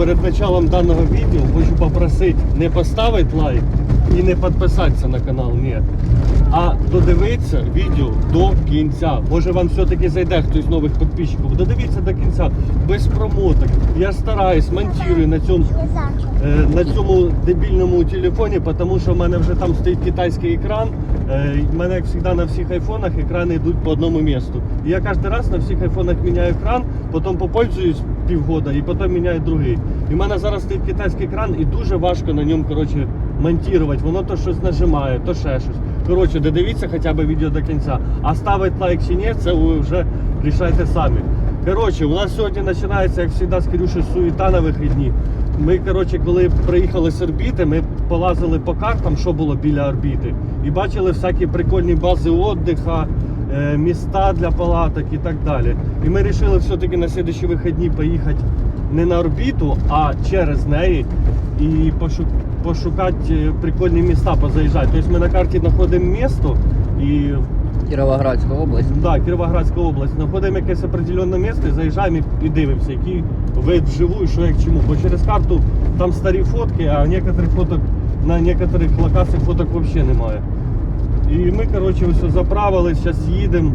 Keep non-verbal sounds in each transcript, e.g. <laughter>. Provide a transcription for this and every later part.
перед началом даного відео хочу попросити не поставити лайк і не підписатися на канал, ні. А додивитися відео до кінця. Може вам все-таки зайде хтось з нових підписчиків. Додивіться до кінця, без промоток. Я стараюсь, монтую на цьому е, на цьому дебільному телефоні, тому що в мене вже там стоїть китайський екран. Е, У мене, як завжди, на всіх айфонах екрани йдуть по одному місту. І я кожен раз на всіх айфонах міняю екран, потім попользуюсь півгода і потім міняю другий. І в мене зараз стоїть китайський екран і дуже важко на ньому коротше, монтувати. Воно то щось нажимає, то ще щось. Коротше, додивіться хоча б відео до кінця. А ставити лайк чи ні, це ви вже рішайте самі. Коротше, у нас сьогодні починається, як завжди, з Кирюші суєта на вихідні. Ми, коротше, коли приїхали з орбіти, ми полазили по картам, що було біля орбіти, і бачили всякі прикольні бази віддиха, міста для палаток і так далі. І ми вирішили все-таки на слідчі вихідні поїхати не на орбіту, а через неї і пошукати е, прикольні міста, позаїжджати. Тобто ми на карті знаходимо місто і Кіровоградська область. Да, Кіровоградська область. Знаходимо якесь определенне місце, заїжджаємо і- дивимося, який вид вживу і що як чому. Бо через карту там старі фотки, а некоторих фоток на некоторих локаціях фоток взагалі немає. І ми, коротше, ось заправили, зараз їдемо.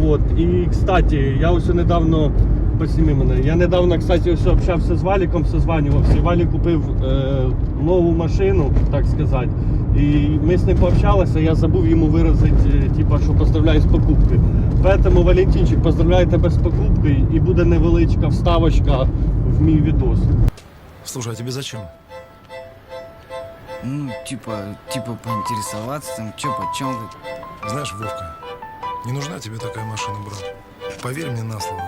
Вот. І, кстати, я ось недавно. Посніми мене. Я недавно, кстати, ось общався з Валіком, созванювався. Валік купив е, нову машину, так сказати. І ми з ним пообщалися, я забув йому виразити, е, типа, що поздравляю з покупки. Поэтому, Валентинчик, поздравляю тебе з покупкою і буде невеличка вставочка в мій відос. Слушай, а тебе зачем? Ну, типа, типа поинтересоваться, там, чё, почем вы. Знаешь, Вовка, не нужна тебе такая машина, бро. Поверь мне на слово.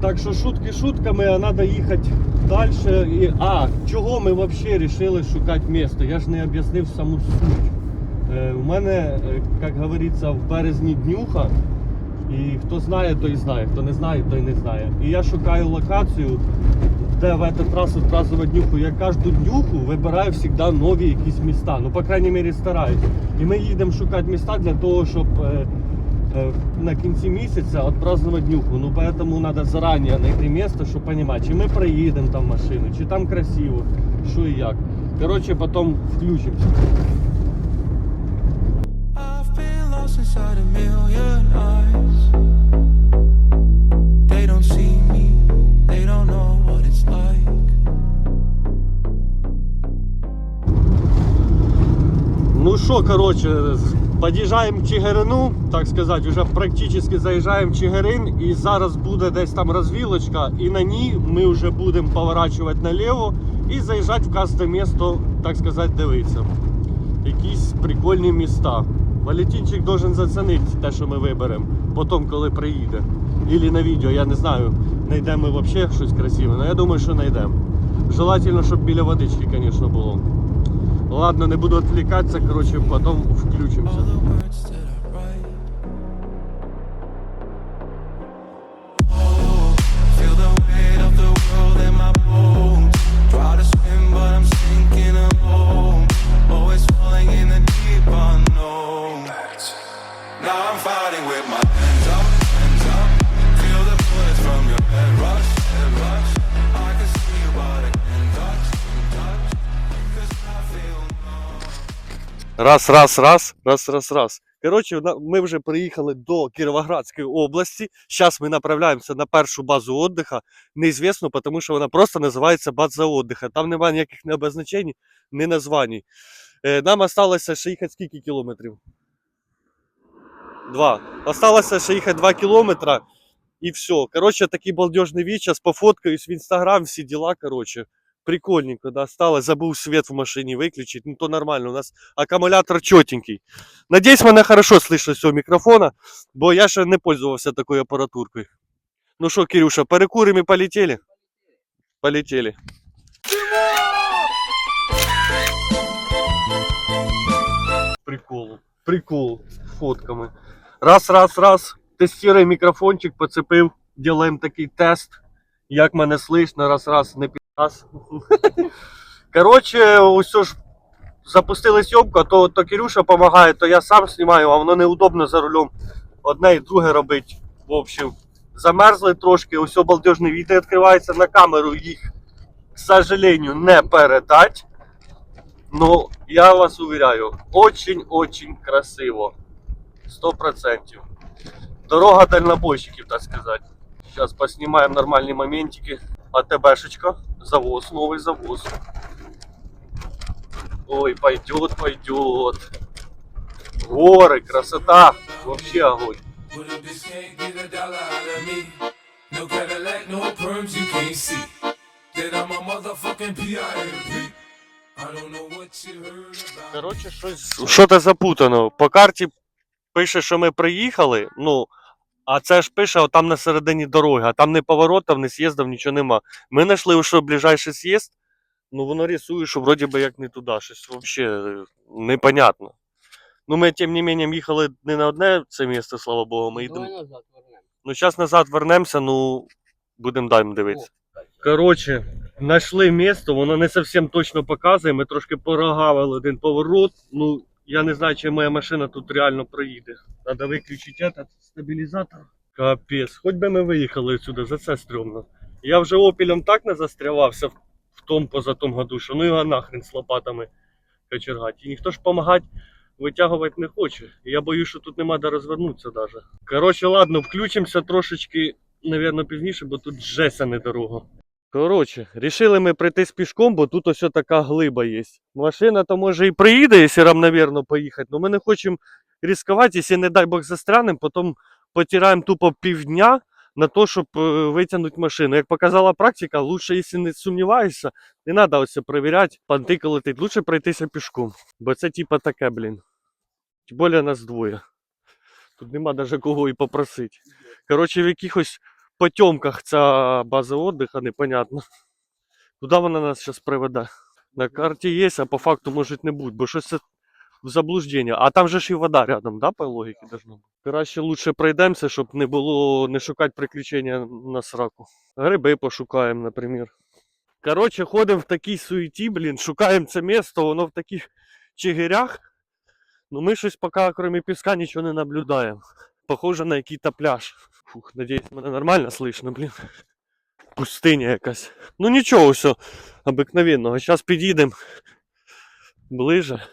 Так що шутки шутками, а треба їхати далі. І, а, чого ми взагалі вирішили шукати місто? Я ж не об'яснив саму суть. Е, у мене, е, як говориться, в березні днюха. І хто знає, той знає, хто не знає, той не знає. І я шукаю локацію, де в этот раз відпраздновать днюху. Я кожну днюху вибираю завжди нові якісь міста. Ну, по крайній мірі, стараюсь. І ми їдемо шукати міста для того, щоб е, на кінці місяця відпраздновать днюху. Ну, поэтому треба зарані знайти місце, щоб розуміти, чи ми приїдемо там машину, чи там красиво, що і як. Коротше, потім включимося. I've inside a million eyes. Ну що, коротше, під'їжджаємо Чигирину, так сказати, вже практично заїжджаємо в Чигирин і зараз буде десь там розвілочка, і на ній ми вже будемо поворачувати наліво і заїжджати в кожне місто, так сказати, дивитися. Якісь прикольні міста. Валентинчик должен зацінити те, що ми виберемо, потім, коли приїде. Ілі на відео, я не знаю, знайдемо ми взагалі щось красиве, але я думаю, що знайдемо. Желательно, щоб біля водички, звісно, було. Ладно, не буду відвлікатися, коротше, потім включимося. Раз, раз, раз, раз, раз, раз. Коротше, ми вже приїхали до Кіровоградської області. Зараз ми направляємося на першу базу віддиха. Неізвісно, тому що вона просто називається база віддиха. Там немає ніяких не обозначень, ні названь. Е, Нам осталося ще їхати скільки кілометрів? Два. Осталося ще їхати два кілометри і все. Коротше, такий балдежний вечір, пофоткаюсь в інстаграм, всі діла, коротше. Прикольненько, да, стало. Забув свет в машині виключити. Ну то нормально, у нас акумулятор чотенький. Надіюсь, мене хорошо слышно з цього мікрофона, бо я ще не пользувався такою апаратуркою. Ну що, Кирюша, перекуримо і полетели? Полетели. Прикол. Прикол з фотками. Раз, раз, раз. Тестірує мікрофончик, поцепив, ділаємо такий тест. Як мене слышно, раз раз не підраз. <laughs> Коротше, ось ж запустили зйомку, а то, то Кирюша допомагає, то я сам знімаю, а воно неудобно за рулем одне і друге робить. В общем, замерзли трошки, ось обалдежне відео відкривається на камеру, їх, к сожалению, не передать. Ну, я вас уверяю, очень-очень красиво. Сто процентів. Дорога дальнобойщиків, так сказать. Сейчас поснимаем нормальные моментики. АТБшечка. Завоз, новый завоз. Ой, пойдет, пойдет. Горы, красота. Вообще огонь. But a bitch can't get a dollar out of me. No Cadillac, no perms you can't see. That I'm a motherfucking P.I.M.P. I don't know what you heard about. Коротше, щось. Що то запутано. По карті пише, що ми приїхали. Ну, а це ж пише отам на середині дороги, а там не поворотів, не з'їздів, нічого нема. Ми знайшли, що ближайший з'їзд, ну воно рисує, що вроді би як не туди. Щось взагалі непонятно. Ну, ми, тим не менее, їхали не на одне це місце, слава Богу, ми йдемо. Давай назад. Ну, зараз назад вернемося, ну, будемо далі дивитися. Коротше, знайшли місто, воно не зовсім точно показує. Ми трошки порогавили один поворот. Ну, я не знаю, чи моя машина тут реально проїде. Треба виключити этот стабілізатор. Капець, хоч би ми виїхали сюди, за це стрьомно. Я вже опілем так не застрявався в тому позатому году, що ну його нахрен з лопатами кочергати. І ніхто ж допомагати витягувати не хоче. І Я боюсь, що тут нема де розвернутися навіть. Коротше, ладно, включимося трошечки, напевно, пізніше, бо тут жесть, а не дорога. Коротше, рішили ми пройтись пішком, бо тут ось така глиба є. Машина то може і приїде, якщо равномірно поїхати, але ми не хочемо ризикувати, якщо, не дай Бог, застрянемо, потім потираємо тупо півдня на те, щоб е, витягнути машину. Як показала практика, лучше, якщо не сумніваєшся, не треба ось перевіряти, пантика летить, лучше пройтися пішком. Бо це типа таке, блін. Тим більше нас двоє. Тут нема навіть кого і попросити. Коротше, в якихось потьомках ця база отдыха, непонятно. Куди вона нас зараз приведе? На карті є, а по факту може не бути, бо щось це в заблуждення. А там же ж і вода рядом, да, по логіці должно бути. Краще лучше пройдемося, щоб не було не шукати приключення на сраку. Гриби пошукаємо, наприклад. Коротше, ходимо в такій суеті, блін, шукаємо це місто, воно в таких чигирях. Ну ми щось поки, крім піска, нічого не наблюдаємо. Похоже на який-то пляж. Фух, надіюсь, мене нормально слышно, блін. Пустиня якась. Ну нічого, все обикновенного. Зараз підійдемо ближе.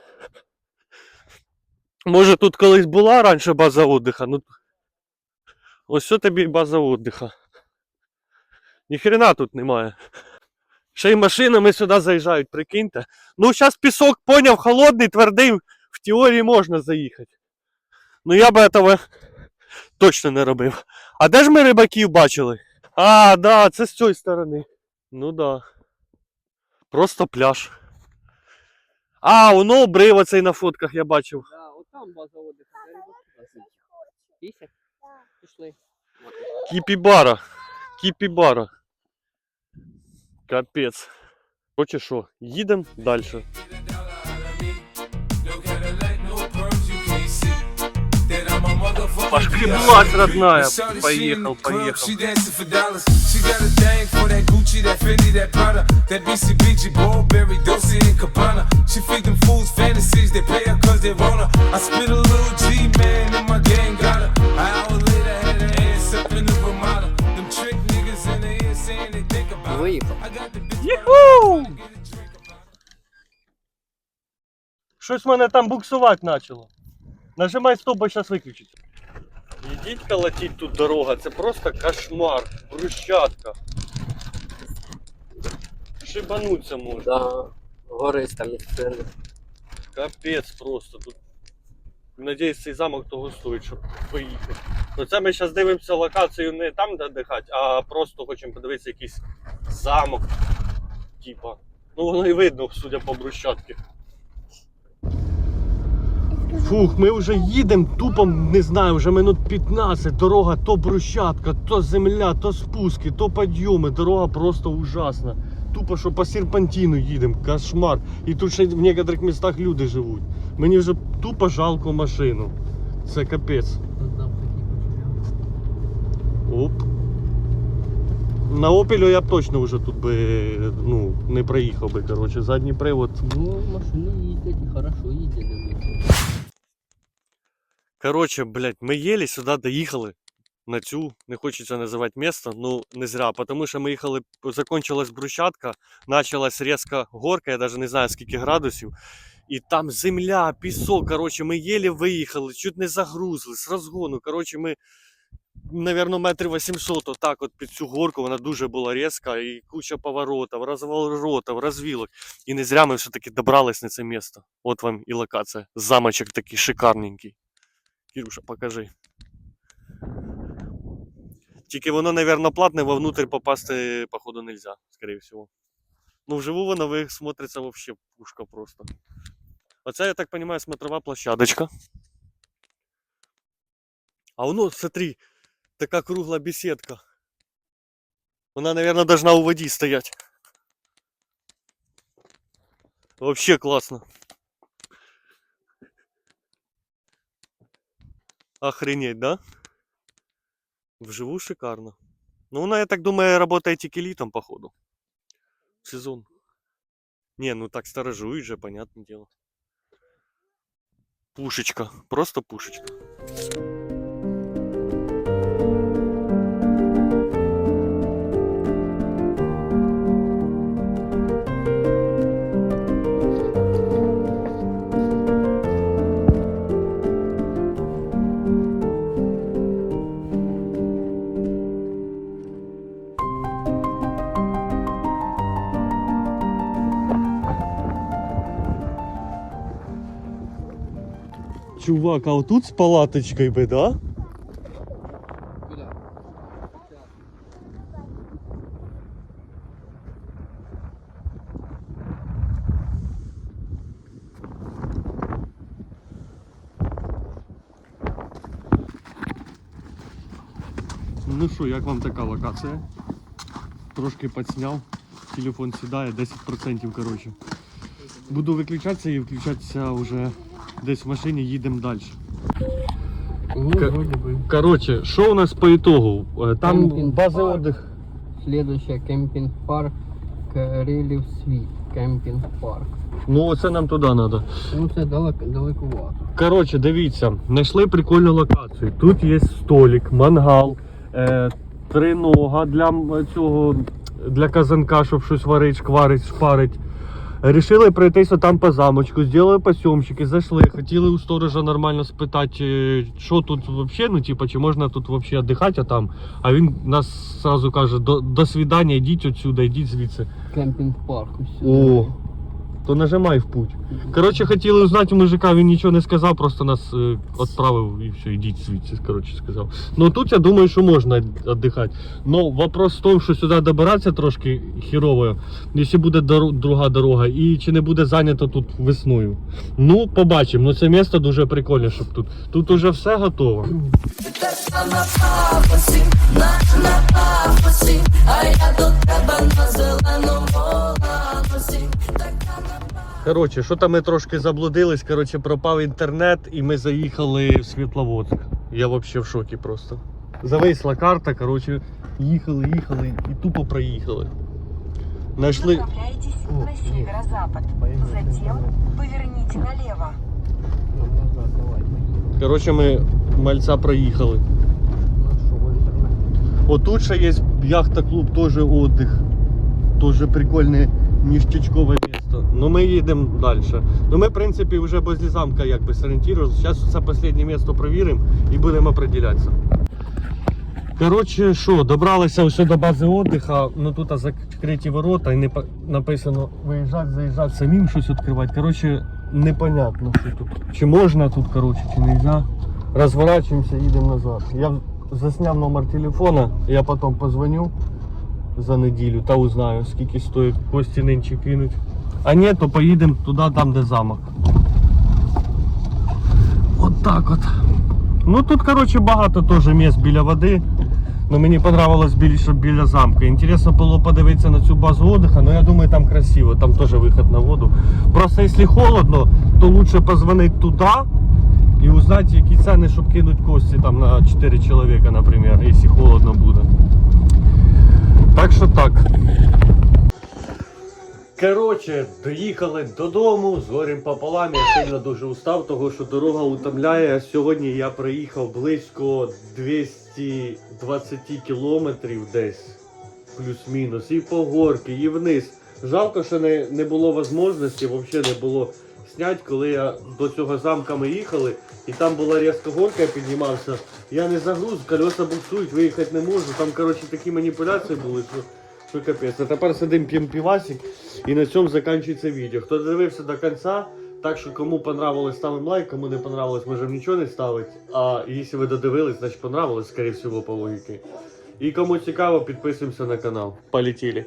Може тут колись була раніше база отдиха, ну. Ось що тобі база отдиха. Ніхрена тут немає. Ще й машинами сюди заїжджають, прикиньте. Ну, зараз пісок поняв, холодний, твердий, в теорії можна заїхати. Ну я би этого точно не робив. А де ж ми рибаків бачили? А, да, це з цієї сторони. Ну да. Просто пляж. А, воно обрив оцей на фотках я бачив. Да, от там база красить. Після? Пішли. Кіпібара. Кіпібара. Капець. Короче що, їдемо далі. Пошкреблась, P.I.M.P. родная. She Поехал, поехал. She dancing for dollars. She got a thing for that Gucci, that Fendi, that Prada, that BCBG, Burberry, Dolce and Gabbana. She feed them fools fantasies. They pay her cause they want her. I spit a little G, man, and my gang got her. An hour later, had her ass up in the Ramada. Them trick niggas in the ear saying they think about her. Виїхав. I got the bitch. Юху! Щось мене там буксувати почало. Нажимай стоп, бо зараз виключиться. Ідіть колотіть тут дорога, це просто кошмар, брусчатка. Шибануться можна. Да. Гориста місцина. Капець просто тут. Надіюсь, цей замок того стоїть, щоб поїхати. Ну це ми зараз дивимося локацію не там, де дихати, а просто хочемо подивитися якийсь замок. Типа. Ну воно і видно, судя по брусчатці. Фух, ми вже їдемо тупо, не знаю, вже минут 15. Дорога то брусчатка, то земля, то спуски, то підйоми. Дорога просто ужасна. Тупо, що по серпантину їдемо, кошмар. І тут ще в деяких містах люди живуть. Мені вже тупо жалко машину. Це капець. Оп. На опілю я б точно вже тут би ну, не проїхав би. коротше. Задній привод. Ну, машини їздять і хорошо їздять. Коротше, блядь, ми єлі сюди доїхали на цю, не хочеться називати місто, ну не зря, тому що ми їхали, закончилась брусчатка, почалась різка горка, я навіть не знаю скільки градусів. І там земля, пісок, коротше, ми єлі виїхали, чуть не загрузли з розгону. Коротше, ми, навірно, метрів 800 отак от під цю горку, вона дуже була різка, і куча поворотів, розворотів, розвілок. І не зря ми все-таки добрались на це місто. От вам і локація. Замочок такий шикарненький. Кирюша, покажи. Тільки воно, напевно, платне, вовнутрь попасти, походу, нельзя, скорее всего. Ну, вживу воно ви- смотриться вообще пушка просто. Оце, я так понимаю, смотрова площадочка. А воно, смотри, така кругла беседка. Вона, наверное, должна у воді стоять. Вообще классно. Охренеть, да? Вживу шикарно. Ну, вона, я так думаю, работает тільки походу. Сезон. Не, ну так сторожують же, понятное дело. Пушечка. Просто пушечка. Чувак, а тут с палаточкой бы, да? Ну що, як вам така локація? Трошки підсняв. Телефон сідає, 10% коротше. Буду виключатися і включатися вже десь в машині, їдемо далі. Ну. Коротше, що у нас по ітогу? Е, Там Кемпінг база парк. отдих. Следующее кемпінг-парк Карелів Світ. Кемпінг-парк. Ну, оце нам туди треба. Ну, це далеко, далековато. Коротше, дивіться, знайшли прикольну локацію. Тут є столик, мангал, е, тринога для цього для казанка, щоб щось варить, шкварить, шпарить. Рішили пройтися там по замочку, зробили посьомщики, зайшли, хотіли у сторожа нормально спитати, е, що тут взагалі, ну типа, чи можна тут взагалі віддихати, а там. А він нас сразу каже, до, до свидання, йдіть отсюди, йдіть звідси. Кемпінг-парк. ось О. то нажимай в путь. Коротше, хотіли узнати у мужика, він нічого не сказав, просто нас е, відправив і все, йдіть звідси, коротше, сказав. Ну тут я думаю, що можна віддихати. Ну вопрос в тому, що сюди добиратися трошки хірово, якщо буде дор- друга дорога, і чи не буде зайнято тут весною. Ну, побачимо. Ну це місто дуже прикольне, щоб тут. Тут уже все готово. А я до тебе на зеленому ланосі. Коротше, що там ми трошки заблудились, коротше, пропав інтернет і ми заїхали в Світловодськ. Я взагалі в шокі просто. Зависла карта, коротше, їхали, їхали і тупо проїхали. Знайшли. Направляйтесь О, на северо-запад. Затем поверните налево. Давай, поїдемо. Коротше, ми мальця проїхали. Отут ще є яхта-клуб, теж отдих. Теж прикольне ніштячкове. Ну ми їдемо далі. Ну ми, в принципі, вже возле замка якби сорієнтувалися. Зараз це останнє місто провіримо і будемо определятися. Коротше, що, добралися ось до бази отдиха, ну тут закриті ворота і не написано виїжджати, заїжджати самим щось відкривати. Коротше, непонятно, що тут. Чи можна тут, коротше, чи не можна. Розворачуємося, їдемо назад. Я засняв номер телефона, я потім позвоню за неділю та узнаю, скільки стоїть кості нинче кинуть. А ні, то поїдемо туди, там, де замок. От так от. Ну тут, коротше, багато теж місць біля води. Ну мені понравилось більше біля замка. Інтересно було подивитися на цю базу отдыха, но я думаю, там красиво, там теж виход на воду. Просто якщо холодно, то лучше позвонити туди і узнати, які ціни, щоб кинуть кості там на 4 чоловіка, наприклад, якщо холодно буде. Так що так. Коротше, доїхали додому з горем пополам. Я сильно дуже устав, того що дорога утомляє. Сьогодні я проїхав близько 220 кілометрів десь, плюс-мінус, і по горки, і вниз. Жалко, що не, не було можливості, взагалі не було зняти, коли я до цього замка ми їхали, і там була різка горка, я піднімався. Я не загруз, колеса буксують, виїхати не можу. Там, коротше, такі маніпуляції були, що, що капець. А тепер сидимо п'ємо півасик, і на цьому закінчується відео. Хто дивився до кінця, так що кому понравилось, ставимо лайк, кому не понравилось, можемо нічого не ставити. А якщо ви додивились, значить понравилось, скоріше всього, по логіки. І кому цікаво, підписуємося на канал. Полетіли.